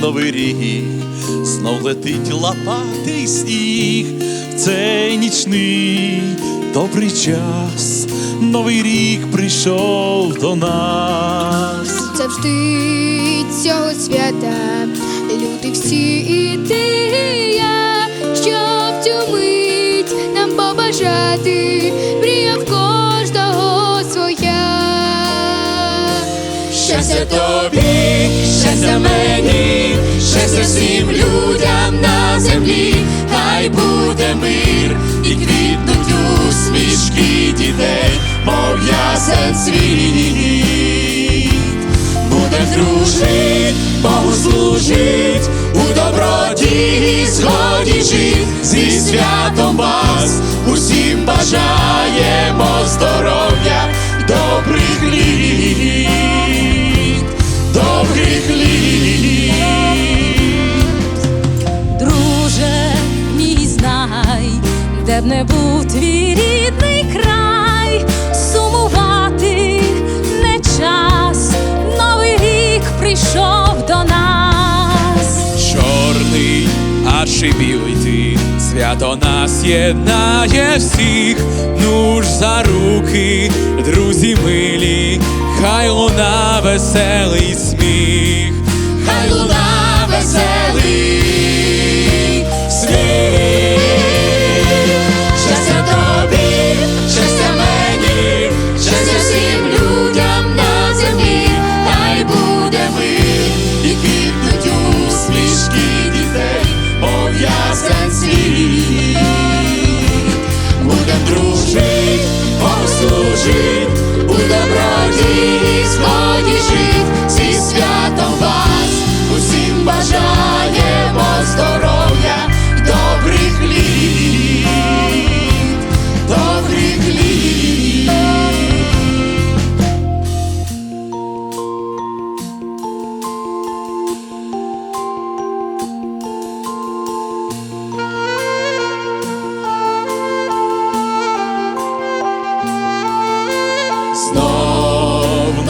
новий рік, знов летить лопатий сніг, в цей нічний добрий час, новий рік прийшов до нас. Завжди цього свята Щастя тобі, щастя мені, щастя всім людям на землі, хай буде мир і квітнуть усмішки дітей, мов ясен світ. Будем дружить, Богу служить, у доброді і згоді жить, зі святом вас усім бажаємо а білий ти, свято нас єднає всіх, ну ж за руки, друзі милі, хай луна веселий сміх. хай луна веселий мов ясен світ. Будем дружить, послужить служить, у доброді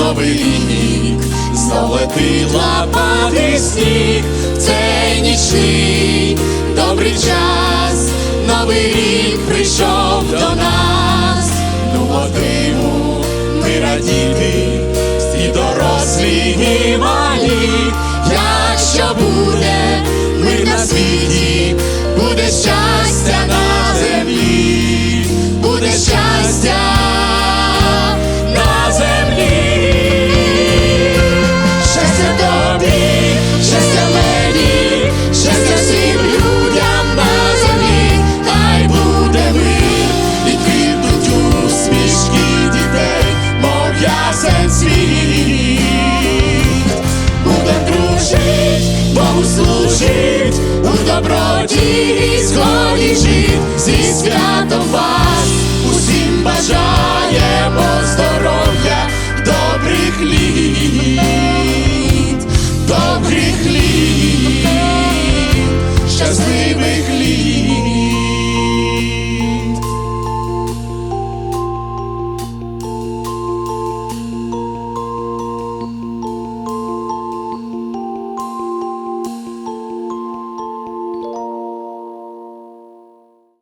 новий рік, залетила лопатий сніг, цей нічний добрий час, новий рік прийшов до нас, ну мотиву ми радіти, Богу служить, у доброті і згоді жить,